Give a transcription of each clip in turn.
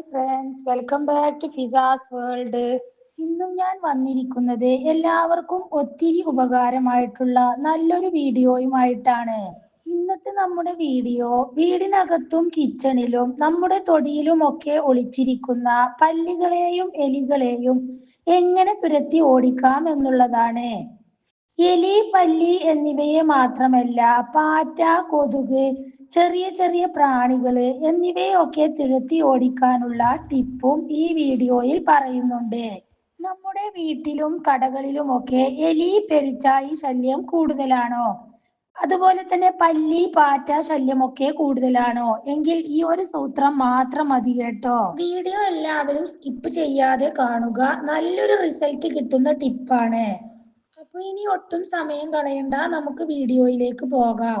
Hi friends welcome back to Fiza's world ഇന്നും ഞാൻ വന്നിരിക്കുന്നത് എല്ലാവർക്കും ഒത്തിരി ഉപകാരമായിട്ടുള്ള നല്ലൊരു വീഡിയോയുമായിട്ടാണ്. ഇന്നത്തെ നമ്മുടെ വീഡിയോ വീടിനകത്തും കിച്ചണിലും നമ്മുടെ തൊടിയിലും ഒക്കെ ഒളിച്ചിരിക്കുന്ന പല്ലികളെയും എലികളെയും എങ്ങനെ തുരത്തി ഓടിക്കാം എന്നുള്ളതാണ്. എലി പല്ലി എന്നിവയെ മാത്രമല്ല പാറ്റ കൊതുക് ചെറിയ ചെറിയ പ്രാണികൾ എന്നിവയൊക്കെ തിരുത്തി ഓടിക്കാനുള്ള ടിപ്പും ഈ വീഡിയോയിൽ പറയുന്നുണ്ട്. നമ്മുടെ വീട്ടിലും കടകളിലുമൊക്കെ എലി പെരിച്ചായി ശല്യം കൂടുതലാണോ? അതുപോലെ തന്നെ പല്ലി പാറ്റ ശല്യമൊക്കെ കൂടുതലാണോ? എങ്കിൽ ഈ ഒരു സൂത്രം മാത്രം മതി കേട്ടോ. വീഡിയോ എല്ലാവരും സ്കിപ്പ് ചെയ്യാതെ കാണുക. നല്ലൊരു റിസൾട്ട് കിട്ടുന്ന ടിപ്പാണ്. അപ്പൊ ഇനി ഒട്ടും സമയം കളയണ്ട. നമുക്ക് വീഡിയോയിലേക്ക് പോകാം.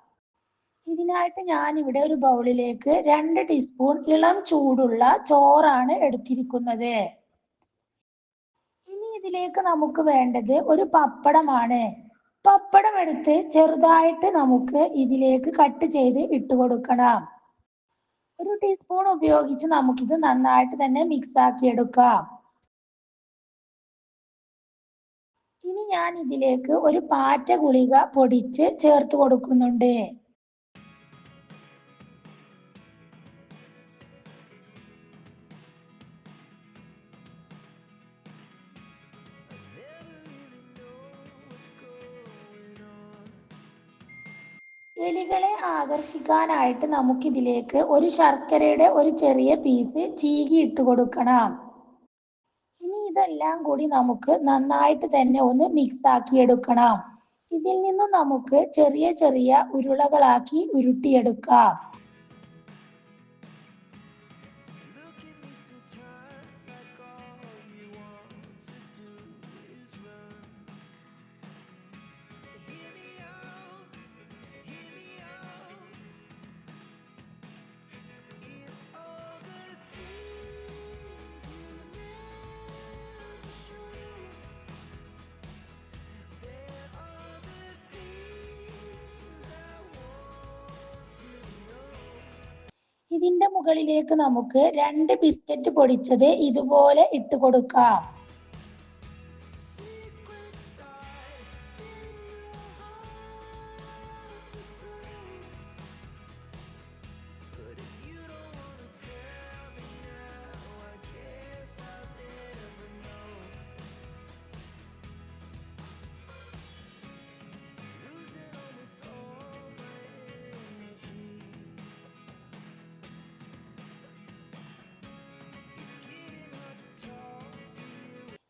ഇതിനായിട്ട് ഞാൻ ഇവിടെ ഒരു ബൗളിലേക്ക് രണ്ട് ടീസ്പൂൺ ഇളം ചൂടുള്ള ചോറാണ് എടുത്തിരിക്കുന്നത്. ഇനി ഇതിലേക്ക് നമുക്ക് വേണ്ടത് ഒരു പപ്പടമാണ്. പപ്പടം എടുത്ത് ചെറുതായിട്ട് നമുക്ക് ഇതിലേക്ക് കട്ട് ചെയ്ത് ഇട്ട് കൊടുക്കണം. ഒരു ടീസ്പൂൺ ഉപയോഗിച്ച് നമുക്കിത് നന്നായിട്ട് തന്നെ മിക്സ് ആക്കി എടുക്കാം. ഇനി ഞാൻ ഇതിലേക്ക് ഒരു പാറ്റ ഗുളിക പൊടിച്ച് ചേർത്ത് കൊടുക്കുന്നുണ്ട്. എലികളെ ആകർഷിക്കാനായിട്ട് നമുക്കിതിലേക്ക് ഒരു ശർക്കരയുടെ ഒരു ചെറിയ പീസ് ചീകി ഇട്ട് കൊടുക്കണം. ഇനി ഇതെല്ലാം കൂടി നമുക്ക് നന്നായിട്ട് തന്നെ ഒന്ന് മിക്സ് ആക്കി എടുക്കണം. ഇതിൽ നിന്നും നമുക്ക് ചെറിയ ചെറിയ ഉരുളകളാക്കി ഉരുട്ടിയെടുക്കാം. ഇതിന്റെ മുകളിലേക്ക് നമുക്ക് രണ്ട് ബിസ്ക്കറ്റ് പൊടിച്ചത് ഇതുപോലെ ഇട്ട് കൊടുക്കാം.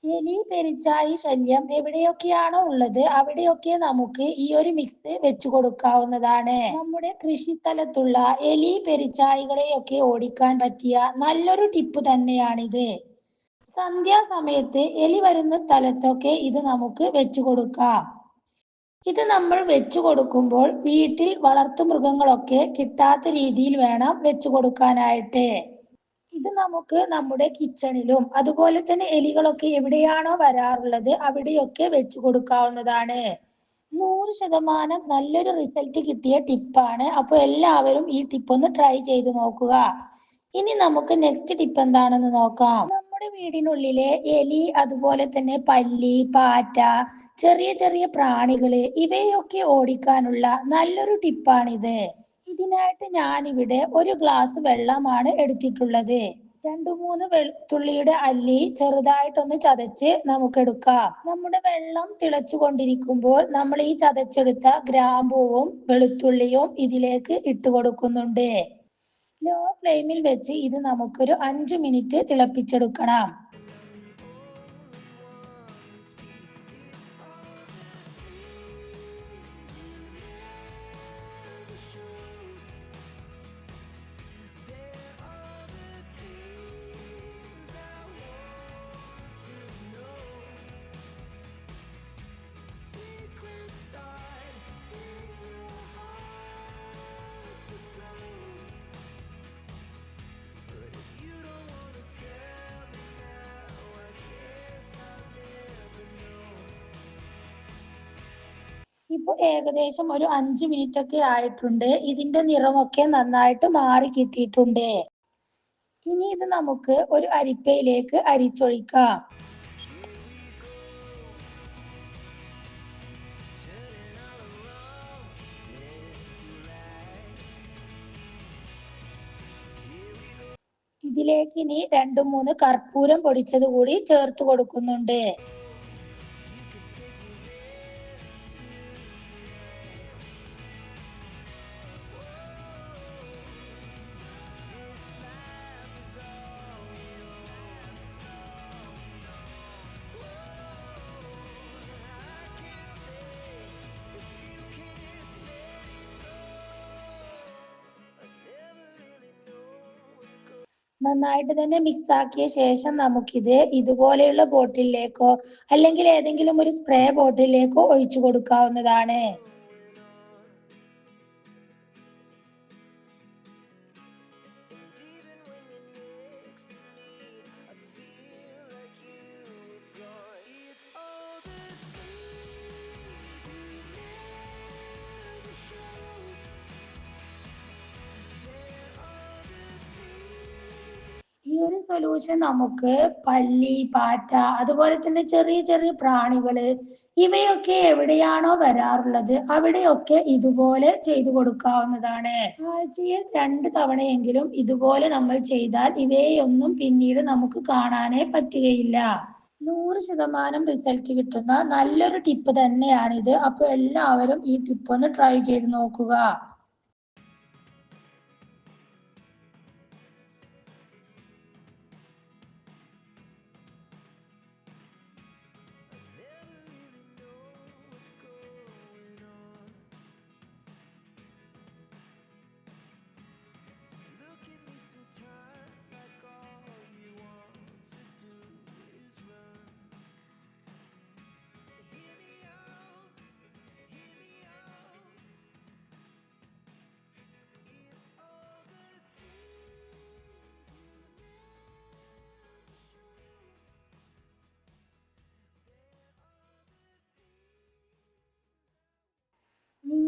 എലി പെരിച്ചായി ശല്യം എവിടെയൊക്കെയാണോ ഉള്ളത് അവിടെയൊക്കെ നമുക്ക് ഈ ഒരു മിക്സ് വെച്ചു കൊടുക്കാവുന്നതാണ്. നമ്മുടെ കൃഷി സ്ഥലത്തുള്ള എലി പെരിച്ചായികളെയൊക്കെ ഓടിക്കാൻ പറ്റിയ നല്ലൊരു ടിപ്പ് തന്നെയാണിത്. സന്ധ്യാസമയത്ത് എലി വരുന്ന സ്ഥലത്തൊക്കെ ഇത് നമുക്ക് വെച്ചു കൊടുക്കാം. ഇത് നമ്മൾ വെച്ചു കൊടുക്കുമ്പോൾ വീട്ടിൽ വളർത്തു മൃഗങ്ങളൊക്കെ കിട്ടാത്ത രീതിയിൽ വേണം വെച്ചു കൊടുക്കാനായിട്ട്. ഇത് നമുക്ക് നമ്മുടെ കിച്ചണിലും അതുപോലെ തന്നെ എലികളൊക്കെ എവിടെയാണോ വരാറുള്ളത് അവിടെയൊക്കെ വെച്ചു കൊടുക്കാവുന്നതാണ്. നൂറ് ശതമാനം നല്ലൊരു റിസൾട്ട് കിട്ടിയ ടിപ്പാണ് അപ്പോൾ എല്ലാവരും ഈ ടിപ്പ് ഒന്ന് ട്രൈ ചെയ്ത് നോക്കുക. ഇനി നമുക്ക് നെക്സ്റ്റ് ടിപ്പ് എന്താണെന്ന് നോക്കാം. നമ്മുടെ വീടിനുള്ളിലെ എലി അതുപോലെ തന്നെ പല്ലി പാറ്റ ചെറിയ ചെറിയ പ്രാണികൾ ഇവയൊക്കെ ഓടിക്കാനുള്ള നല്ലൊരു ടിപ്പാണിത് ഇതിനായിട്ട് ഞാനിവിടെ ഒരു ഗ്ലാസ് വെള്ളമാണ് എടുത്തിട്ടുള്ളത്. രണ്ടു മൂന്ന് വെളുത്തുള്ളിയുടെ അല്ലി ചെറുതായിട്ടൊന്ന് ചതച്ച് നമുക്ക് എടുക്കാം നമ്മുടെ വെള്ളം തിളച്ചു കൊണ്ടിരിക്കുമ്പോൾ നമ്മൾ ഈ ചതച്ചെടുത്ത ഗ്രാമ്പൂവും വെളുത്തുള്ളിയും ഇതിലേക്ക് ഇട്ട് കൊടുക്കുന്നുണ്ട്. ലോ ഫ്ലെയിമിൽ വെച്ച് ഇത് നമുക്കൊരു അഞ്ചു മിനിറ്റ് തിളപ്പിച്ചെടുക്കണം. ഇപ്പൊ ഏകദേശം ഒരു അഞ്ച് മിനിറ്റ് ഒക്കെ ആയിട്ടുണ്ട്. ഇതിന്റെ നിറമൊക്കെ നന്നായിട്ട് മാറി കിട്ടിയിട്ടുണ്ട്. ഇനി ഇത് നമുക്ക് ഒരു അരിപ്പയിലേക്ക് അരിച്ചൊഴിക്കാം. ഇതിലേക്ക് ഇനി രണ്ടു മൂന്ന് കർപ്പൂരം പൊടിച്ചത് കൂടി ചേർത്ത് കൊടുക്കുന്നുണ്ട്. നന്നായിട്ട് തന്നെ മിക്സ് ആക്കിയ ശേഷം നമുക്കിത് ഇതുപോലെയുള്ള ബോട്ടിലേക്കോ അല്ലെങ്കിൽ ഏതെങ്കിലും ഒരു സ്പ്രേ ബോട്ടിലേക്കോ ഒഴിച്ചു കൊടുക്കാവുന്നതാണ്. സൊല്യൂഷൻ നമുക്ക് പല്ലി പാറ്റ അതുപോലെ തന്നെ ചെറിയ ചെറിയ പ്രാണികൾ ഇവയൊക്കെ എവിടെയാണോ വരാറുള്ളത് അവിടെയൊക്കെ ഇതുപോലെ ചെയ്തു കൊടുക്കാവുന്നതാണ്. ആഴ്ചയിൽ രണ്ട് തവണയെങ്കിലും ഇതുപോലെ നമ്മൾ ചെയ്താൽ ഇവയൊന്നും പിന്നീട് നമുക്ക് കാണാനേ പറ്റുകയില്ല. നൂറ് ശതമാനം റിസൾട്ട് കിട്ടുന്ന നല്ലൊരു ടിപ്പ് തന്നെയാണിത്. അപ്പൊ എല്ലാവരും ഈ ടിപ്പ് ഒന്ന് ട്രൈ ചെയ്ത് നോക്കുക.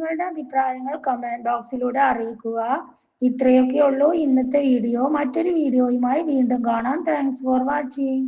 നിങ്ങളുടെ അഭിപ്രായങ്ങൾ കമന്റ് ബോക്സിലൂടെ അറിയിക്കുക. ഇത്രയൊക്കെ ഉള്ളൂ ഇന്നത്തെ വീഡിയോ മറ്റൊരു വീഡിയോയുമായി വീണ്ടും കാണാം. Thanks for watching